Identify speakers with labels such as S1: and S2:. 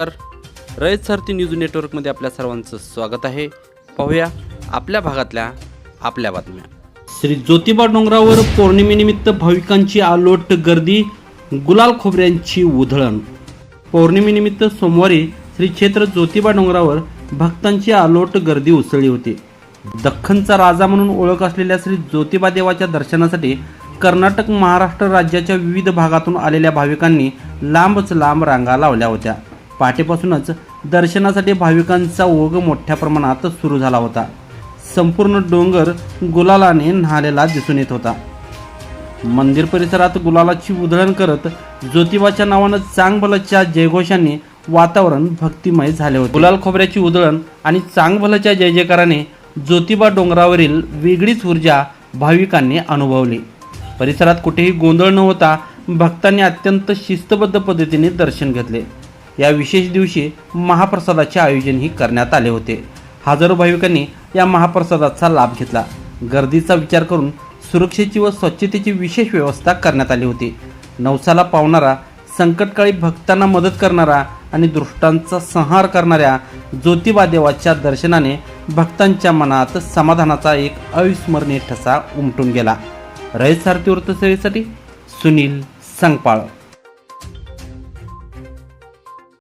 S1: तर रयत सारथी न्यूज नेटवर्कमध्ये आपल्या सर्वांचं स्वागत आहे. पाहूया आपल्या भागातल्या आपल्या बातम्या. श्री ज्योतिबा डोंगरावर पौर्णिमेनिमित्त भाविकांची आलोट गर्दी गुलाल खोबऱ्यांची उधळण. पौर्णिमेनिमित्त सोमवारी श्री क्षेत्र ज्योतिबा डोंगरावर भक्तांची आलोट गर्दी उसळली होती. दख्खनचा राजा म्हणून ओळख असलेल्या श्री ज्योतिबा देवाच्या दर्शनासाठी कर्नाटक महाराष्ट्र राज्याच्या विविध भागातून आलेल्या भाविकांनी लांबच लांब रांगा लावल्या होत्या. पहाटेपासूनच दर्शनासाठी भाविकांचा ओघ मोठ्या प्रमाणात सुरू झाला होता. संपूर्ण डोंगर गुलालाने न्हालेला दिसून येत होता. मंदिर परिसरात गुलालाची उधळण करत ज्योतिबाच्या नावानं चांगभलच्या जयघोषाने वातावरण भक्तिमय झाले होते. गुलाल खोबऱ्याची उधळण आणि चांगभलच्या जय जयकाराने ज्योतिबा डोंगरावरील वेगळीच ऊर्जा भाविकांनी अनुभवली. परिसरात कुठेही गोंधळ न होता भक्तांनी अत्यंत शिस्तबद्ध पद्धतीने दर्शन घेतले. या विशेष दिवशी महाप्रसादाचे आयोजनही करण्यात आले होते. हजारो भाविकांनी या महाप्रसादाचा लाभ घेतला. गर्दीचा विचार करून सुरक्षेची व स्वच्छतेची विशेष व्यवस्था करण्यात आली होती. नवसाला पावणारा संकटकाळी भक्तांना मदत करणारा आणि दृष्टांचा संहार करणाऱ्या ज्योतिबा देवाच्या दर्शनाने भक्तांच्या मनात समाधानाचा एक अविस्मरणीय ठसा उमटून गेला. रयत सारथी वृत्तसेवेसाठी सुनील संगपाळ.